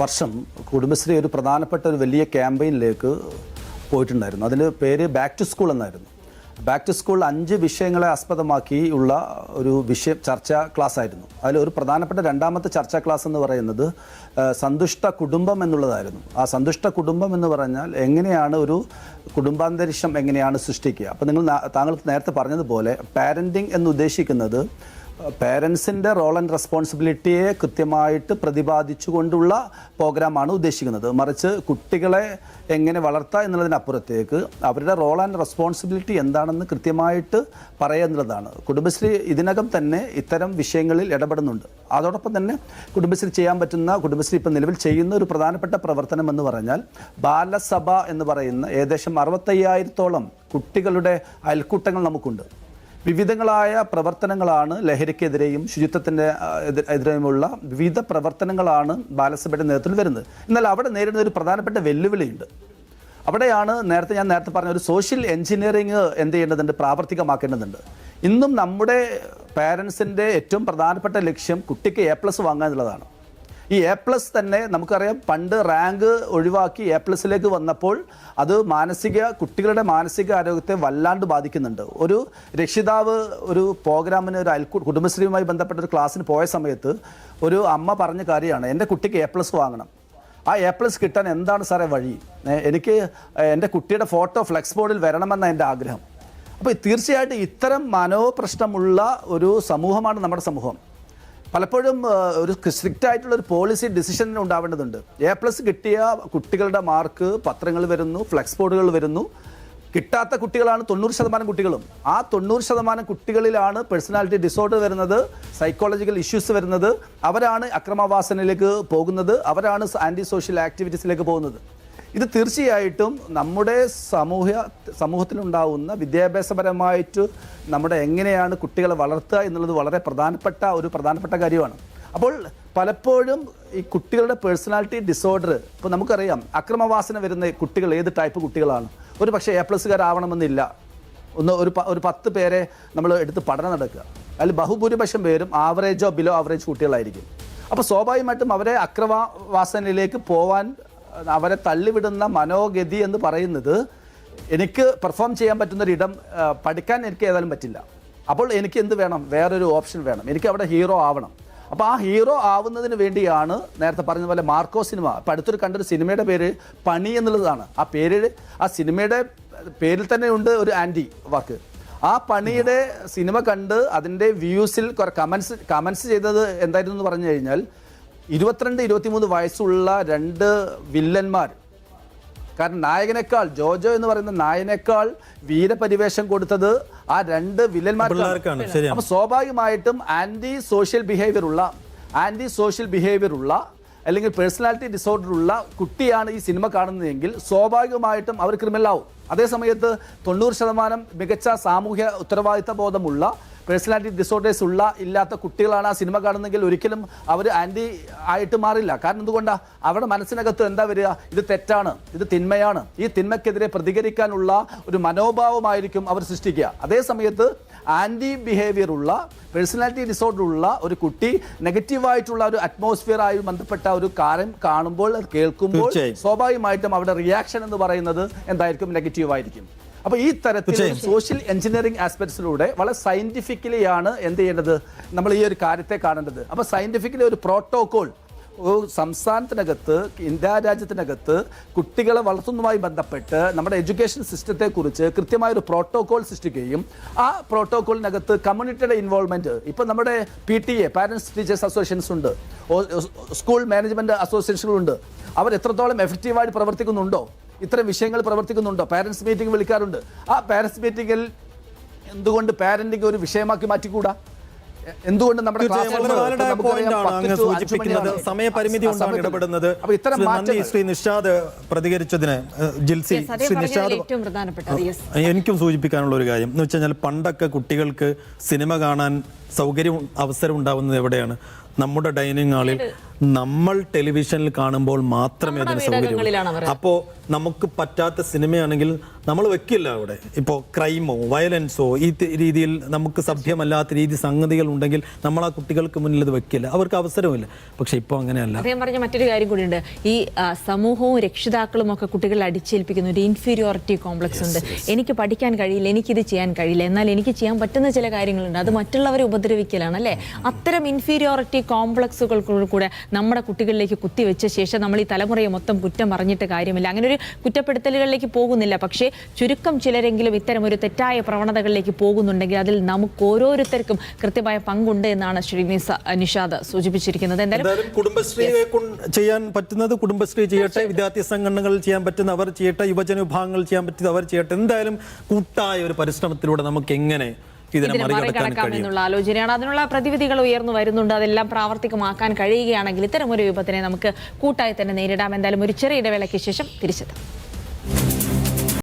വർഷം കുടുംബശ്രീ ഒരു പ്രധാനപ്പെട്ട ഒരു വലിയ ക്യാമ്പയിനിലേക്ക് പോയിട്ടുണ്ടായിരുന്നു. അതിൽ പേര് ബാക്ക് ടു സ്കൂൾ എന്നായിരുന്നു. ബാക്ക് ടു സ്കൂൾ അഞ്ച് വിഷയങ്ങളെ ആസ്പദമാക്കി ഉള്ള ഒരു വിഷയം ചർച്ചാ ക്ലാസ് ആയിരുന്നു. അതിൽ ഒരു പ്രധാനപ്പെട്ട രണ്ടാമത്തെ ചർച്ചാ ക്ലാസ് എന്ന് പറയുന്നത് സന്തുഷ്ട കുടുംബം എന്നുള്ളതായിരുന്നു. ആ സന്തുഷ്ട കുടുംബം എന്ന് പറഞ്ഞാൽ എങ്ങനെയാണ് ഒരു കുടുംബാന്തരീക്ഷം എങ്ങനെയാണ് സൃഷ്ടിക്കുക? അപ്പോൾ നിങ്ങൾ താങ്കൾ നേരത്തെ പറഞ്ഞതുപോലെ പാരന്റിങ് എന്ന് ഉദ്ദേശിക്കുന്നത് പേരൻസിന്റെ റോൾ ആൻഡ് റെസ്പോൺസിബിലിറ്റിയെ കൃത്യമായിട്ട് പ്രതിപാദിച്ചുകൊണ്ടുള്ള പ്രോഗ്രാമാണ് ഉദ്ദേശിക്കുന്നത്. മറിച്ച് കുട്ടികളെ എങ്ങനെ വളർത്താം എന്നുള്ളതിനപ്പുറത്തേക്ക് അവരുടെ റോൾ ആൻഡ് റെസ്പോൺസിബിലിറ്റി എന്താണെന്ന് കൃത്യമായിട്ട് പറയുന്നതാണ് കുടുംബശ്രീ ഇതിനകം തന്നെ ഇത്തരം വിഷയങ്ങളിൽ ഇടപെടുന്നുണ്ട്. അതോടൊപ്പം തന്നെ കുടുംബശ്രീ ചെയ്യാൻ പറ്റുന്ന കുടുംബശ്രീ ഇപ്പം നിലവിൽ ചെയ്യുന്ന ഒരു പ്രധാനപ്പെട്ട പ്രവർത്തനം എന്ന് പറഞ്ഞാൽ ബാലസഭ എന്ന് പറയുന്ന ഏകദേശം അറുപത്തയ്യായിരത്തോളം കുട്ടികളുടെ അയൽക്കൂട്ടങ്ങൾ നമുക്കുണ്ട്. വിവിധങ്ങളായ പ്രവർത്തനങ്ങളാണ് ലഹരിക്കെതിരെയും ശുചിത്വത്തിന്റെ എതിരെയുമുള്ള വിവിധ പ്രവർത്തനങ്ങളാണ് ബാലസഭയുടെ നേതൃത്വത്തിൽ വരുന്നത്. എന്നാൽ അവിടെ നേരിടുന്ന ഒരു പ്രധാനപ്പെട്ട വെല്ലുവിളിയുണ്ട്. അവിടെയാണ് നേരത്തെ ഞാൻ നേരത്തെ പറഞ്ഞ ഒരു സോഷ്യൽ എഞ്ചിനീയറിംഗ് എന്ത് ചെയ്യേണ്ടതുണ്ട് പ്രാവർത്തികമാക്കേണ്ടതുണ്ട്. ഇന്നും നമ്മുടെ പാരൻസിന്റെ ഏറ്റവും പ്രധാനപ്പെട്ട ലക്ഷ്യം കുട്ടിക്ക് എ പ്ലസ് വാങ്ങുക എന്നുള്ളതാണ്. ഈ എ പ്ലസ് തന്നെ നമുക്കറിയാം പണ്ട് റാങ്ക് ഒഴിവാക്കി എ പ്ലസിലേക്ക് വന്നപ്പോൾ അത് മാനസിക കുട്ടികളുടെ മാനസിക ആരോഗ്യത്തെ വല്ലാണ്ട് ബാധിക്കുന്നുണ്ട്. ഒരു രക്ഷിതാവ് ഒരു പ്രോഗ്രാമിന് ഒരു അയൽക്കു കുടുംബശ്രീയുമായി ബന്ധപ്പെട്ട ഒരു ക്ലാസ്സിന് പോയ സമയത്ത് ഒരു അമ്മ പറഞ്ഞ കാര്യമാണ് എന്റെ കുട്ടിക്ക് എ പ്ലസ് വാങ്ങണം. ആ എ പ്ലസ് കിട്ടാൻ എന്താണ് സാറേ വഴി? എനിക്ക് എന്റെ കുട്ടിയുടെ ഫോട്ടോ ഫ്ലെക്സ് ബോർഡിൽ വരണമെന്ന എന്റെ ആഗ്രഹം. അപ്പോൾ തീർച്ചയായിട്ടും ഇത്തരം മനോപ്രശ്നമുള്ള ഒരു സമൂഹമാണ് നമ്മുടെ സമൂഹം. പലപ്പോഴും ഒരു സ്ട്രിക്റ്റ് ആയിട്ടുള്ള ഒരു പോളിസി ഡിസിഷൻ ഉണ്ടാവേണ്ടതുണ്ട്. എ പ്ലസ് കിട്ടിയ കുട്ടികളുടെ മാർക്ക് പത്രങ്ങൾ വരുന്നു ഫ്ലെക്സ് ബോർഡുകൾ വരുന്നു. കിട്ടാത്ത കുട്ടികളാണ് തൊണ്ണൂറ് ശതമാനം കുട്ടികളും. ആ തൊണ്ണൂറ് ശതമാനം കുട്ടികളിലാണ് പേഴ്സണാലിറ്റി ഡിസോർഡർ വരുന്നത് സൈക്കോളജിക്കൽ ഇഷ്യൂസ് വരുന്നത്. അവരാണ് അക്രമവാസനയിലേക്ക് പോകുന്നത് അവരാണ് ആന്റി സോഷ്യൽ ആക്ടിവിറ്റീസിലേക്ക് പോകുന്നത്. ഇത് തീർച്ചയായിട്ടും നമ്മുടെ സമൂഹ സമൂഹത്തിലുണ്ടാവുന്ന വിദ്യാഭ്യാസപരമായിട്ട് നമ്മുടെ എങ്ങനെയാണ് കുട്ടികളെ വളർത്തുക എന്നുള്ളത് വളരെ പ്രധാനപ്പെട്ട ഒരു പ്രധാനപ്പെട്ട കാര്യമാണ്. അപ്പോൾ പലപ്പോഴും ഈ കുട്ടികളുടെ പേഴ്സണാലിറ്റി ഡിസോർഡർ ഇപ്പോൾ നമുക്കറിയാം അക്രമവാസന വരുന്ന കുട്ടികൾ ഏത് ടൈപ്പ് കുട്ടികളാണ്? ഒരു പക്ഷേ എ പ്ലസ്സുകാരാവണമെന്നില്ല ഒന്ന് ഒരു ഒരു പത്ത് പേരെ നമ്മൾ എടുത്ത് പഠനം നടക്കുക. അതിൽ ബഹുഭൂരിപക്ഷം പേരും ആവറേജോ ബിലോ ആവറേജ് കുട്ടികളായിരിക്കും. അപ്പോൾ സ്വാഭാവികമായിട്ടും അവരെ അക്രമവാസനയിലേക്ക് പോവാൻ അവരെ തള്ളിവിടുന്ന മനോഗതി എന്ന് പറയുന്നത് എനിക്ക് പെർഫോം ചെയ്യാൻ പറ്റുന്ന ഒരു ഇടം പഠിക്കാൻ എനിക്ക് ഏതായാലും പറ്റില്ല. അപ്പോൾ എനിക്ക് എന്ത് വേണം? വേറൊരു ഓപ്ഷൻ വേണം. എനിക്ക് അവിടെ ഹീറോ ആവണം. അപ്പോൾ ആ ഹീറോ ആവുന്നതിന് വേണ്ടിയാണ് നേരത്തെ പറഞ്ഞ പോലെ മാർക്കോ സിനിമ. ഇപ്പം അടുത്തൊരു കണ്ടൊരു സിനിമയുടെ പേര് പണി എന്നുള്ളതാണ്. ആ പേര് ആ സിനിമയുടെ പേരിൽ തന്നെ ഉണ്ട് ഒരു ആന്റി വാക്ക്. ആ പണിയുടെ സിനിമ കണ്ട് അതിന്റെ വ്യൂസിൽ കുറെ കമൻസ് കമൻസ് ചെയ്തത് എന്തായിരുന്നു എന്ന് പറഞ്ഞു കഴിഞ്ഞാൽ ഇരുപത്തിരണ്ട് ഇരുപത്തിമൂന്ന് വയസ്സുള്ള രണ്ട് വില്ലന്മാർ. കാരണം നായകനേക്കാൾ ജോജോ എന്ന് പറയുന്ന നായകനേക്കാൾ വീരപരിവേഷം കൊടുത്തത് ആ രണ്ട് വില്ലന്മാർ വില്ലന്മാർക്കാണ്. അപ്പൊ സ്വാഭാവികമായിട്ടും ആന്റി സോഷ്യൽ ബിഹേവിയർ ഉള്ള ആന്റി സോഷ്യൽ ബിഹേവിയർ ഉള്ള അല്ലെങ്കിൽ പേഴ്സണാലിറ്റി ഡിസോർഡർ ഉള്ള കുട്ടിയാണ് ഈ സിനിമ കാണുന്നതെങ്കിൽ സ്വാഭാവികമായിട്ടും അവർ ക്രിമിനൽ ആവും. അതേ സമയത്ത് തൊണ്ണൂറ് ശതമാനം മികച്ച സാമൂഹ്യ ഉത്തരവാദിത്ത ബോധമുള്ള പേഴ്സണാലിറ്റി ഡിസോർഡേഴ്സ് ഉള്ള ഇല്ലാത്ത കുട്ടികളാണ് ആ സിനിമ കാണുന്നെങ്കിൽ ഒരിക്കലും അവർ ആന്റി ആയിട്ട് മാറില്ല. കാരണം എന്തുകൊണ്ടാണ് അവരുടെ മനസ്സിനകത്ത് എന്താ വരിക? ഇത് തെറ്റാണ്. ഇത് തിന്മയാണ്. ഈ തിന്മയ്ക്കെതിരെ പ്രതികരിക്കാനുള്ള ഒരു മനോഭാവമായിരിക്കും അവർ സൃഷ്ടിക്കുക. അതേ സമയത്ത് ആന്റി ബിഹേവിയർ ഉള്ള പേഴ്സണാലിറ്റി ഡിസോർഡർ ഉള്ള ഒരു കുട്ടി നെഗറ്റീവായിട്ടുള്ള ഒരു അറ്റ്മോസ്ഫിയറായി ബന്ധപ്പെട്ട ഒരു കാര്യം കാണുമ്പോൾ കേൾക്കുമ്പോൾ. സ്വാഭാവികമായിട്ടും അവരുടെ റിയാക്ഷൻ എന്ന് പറയുന്നത് എന്തായിരിക്കും? നെഗറ്റീവ് ആയിരിക്കും അപ്പൊ ഈ തരത്തിൽ സോഷ്യൽ എഞ്ചിനീയറിംഗ് ആസ്പെക്ട്സിലൂടെ വളരെ സയന്റിഫിക്കലി ആണ് എന്ത് ചെയ്യേണ്ടത്? നമ്മൾ ഈ ഒരു കാര്യത്തെ കാണേണ്ടത്. അപ്പൊ സയന്റിഫിക്കലി ഒരു പ്രോട്ടോകോൾ സംസ്ഥാനത്തിനകത്ത് ഇന്ത്യ രാജ്യത്തിനകത്ത് കുട്ടികളെ വളർത്തുന്നതുമായി ബന്ധപ്പെട്ട് നമ്മുടെ എഡ്യൂക്കേഷൻ സിസ്റ്റത്തെക്കുറിച്ച് കൃത്യമായ ഒരു പ്രോട്ടോകോൾ സൃഷ്ടിക്കുകയും ആ പ്രോട്ടോകോളിനകത്ത് കമ്മ്യൂണിറ്റിയുടെ ഇൻവോൾവ്മെന്റ് ഇപ്പൊ നമ്മുടെ P T A parents teachers associations ഉണ്ട്. സ്കൂൾ മാനേജ്മെന്റ് അസോസിയേഷനുകളുണ്ട് അവർ എത്രത്തോളം എഫക്റ്റീവായിട്ട് പ്രവർത്തിക്കുന്നുണ്ടോ? ഇത്തരം വിഷയങ്ങൾ പ്രവർത്തിക്കുന്നുണ്ടോ? പാരൻസ് മീറ്റിംഗ് വിളിക്കാറുണ്ട്. ആ പാരൻസ് മീറ്റിംഗിൽ എന്തുകൊണ്ട് പാരന്റിംഗ് ഒരു വിഷയമാക്കി മാറ്റിക്കൂടാ? എന്തുകൊണ്ട് നമ്മുടെ സമയപരിമിതി കൊണ്ടാണ് ഇടപെടുന്നത്. അപ്പൊ ഇത്തരം ശ്രീ നന്ദി ശ്രീ നിഷാദ് പ്രതികരിച്ചതിന് ജിൽസി ശ്രീ നിഷാദ് ഏറ്റവും പ്രധാനപ്പെട്ടത്. യെസ് എനിക്കും സൂചിപ്പിക്കാനുള്ള ഒരു കാര്യം. എന്ന് വെച്ചാൽ കഴിഞ്ഞാൽ പണ്ടൊക്കെ കുട്ടികൾക്ക് സിനിമ കാണാൻ സൗകര്യം അവസരം ഉണ്ടാവുന്നത് എവിടെയാണ്? നമ്മുടെ ഡൈനിങ് ഹാളിൽ നമ്മൾ ടെലിവിഷനിൽ കാണുമ്പോൾ മാത്രമേ അതിന് സൗകര്യമുള്ളൂ. അപ്പോൾ നമുക്ക് പറ്റാത്ത സിനിമയാണെങ്കിൽ നമ്മൾ വെക്കില്ല അവിടെ. ഇപ്പോൾ ക്രൈമോ വയലൻസോ ഈ രീതിയിൽ നമുക്ക് സഭ്യമല്ലാത്ത രീതി സംഗതികൾ ഉണ്ടെങ്കിൽ നമ്മൾ ആ കുട്ടികൾക്ക് മുന്നിൽ ഇത് വെക്കില്ല. അവർക്ക് അവസരമില്ല. പക്ഷെ ഇപ്പോൾ അങ്ങനെയല്ല. അദ്ദേഹം പറഞ്ഞ മറ്റൊരു കാര്യം കൂടിയുണ്ട്. ഈ സമൂഹവും രക്ഷിതാക്കളും ഒക്കെ കുട്ടികളെ അടിച്ചേൽപ്പിക്കുന്ന ഒരു ഇൻഫീരിയോറിറ്റി കോംപ്ലക്സ് ഉണ്ട്. എനിക്ക് പഠിക്കാൻ കഴിയില്ല എനിക്കിത് ചെയ്യാൻ കഴിയില്ല എന്നാൽ എനിക്ക് ചെയ്യാൻ പറ്റുന്ന ചില കാര്യങ്ങളുണ്ട്. അത് മറ്റുള്ളവരെ ഉപദ്രവിക്കലാണ് അല്ലേ? അത്തരം ഇൻഫീരിയോറിറ്റി കോംപ്ലക്സുകൾ കൂടെ നമ്മുടെ കുട്ടികളിലേക്ക് കുത്തിവെച്ച ശേഷം നമ്മൾ ഈ തലമുറയെ മൊത്തം കുറ്റം പറഞ്ഞിട്ട് കാര്യമില്ല. അങ്ങനെ ഒരു കുറ്റപ്പെടുത്തലുകളിലേക്ക് പോകുന്നില്ല. പക്ഷേ ചുരുക്കം ചിലരെങ്കിലും ഇത്തരം ഒരു തെറ്റായ പ്രവണതകളിലേക്ക് പോകുന്നുണ്ടെങ്കിൽ അതിൽ നമുക്ക് ഓരോരുത്തർക്കും കൃത്യമായ പങ്കുണ്ട് എന്നാണ് ശ്രീനിസ നിഷാദ് സൂചിപ്പിച്ചിരിക്കുന്നത്. എന്തായാലും കുടുംബശ്രീയെ ചെയ്യാൻ പറ്റുന്നത് കുടുംബശ്രീ ചെയ്യട്ടെ വിദ്യാർത്ഥി സംഘടനകൾ ചെയ്യാൻ പറ്റുന്ന അവർ ചെയ്യട്ടെ യുവജന വിഭാഗങ്ങൾ ചെയ്യാൻ പറ്റുന്നത് അവർ ചെയ്യട്ടെ. എന്തായാലും കൂട്ടായ ഒരു പരിശ്രമത്തിലൂടെ നമുക്ക് എങ്ങനെ ഇതിനെ മറികടക്കാം എന്നുള്ള ആലോചനയാണ്. അതിനുള്ള പ്രതിവിധികൾ ഉയർന്നു വരുന്നുണ്ട്. അതെല്ലാം പ്രാവർത്തികമാക്കാൻ കഴിയുകയാണെങ്കിൽ ഇത്തരം ഒരു വിപത്തിനെ നമുക്ക് കൂട്ടായി തന്നെ നേരിടാം. എന്തായാലും ഒരു ചെറിയ ഇടവേളയ്ക്ക് ശേഷം തിരിച്ചെത്താം.